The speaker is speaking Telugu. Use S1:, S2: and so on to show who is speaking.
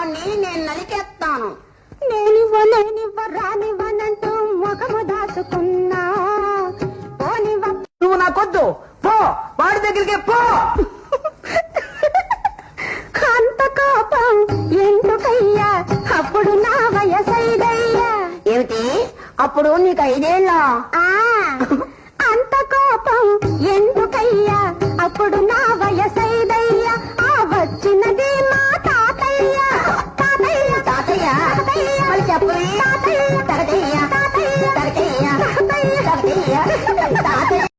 S1: నేను నలికేస్తాను.
S2: నేనివ్వ నేనివ్వ రానివ్వనంటూ ముఖము దాచుకున్నా. పోనివ్వ
S3: నువ్వు నాకొద్దు. పో వాడి దగ్గరికి పో.
S2: అంత కోపం ఎందుకయ్యా? అప్పుడు నా వయసైదయ్యా.
S1: ఏమిటి? అప్పుడు నీకు ఐదేళ్ళ?
S2: ఆ, जब कर दिया कर दिया कर दिया कर दिया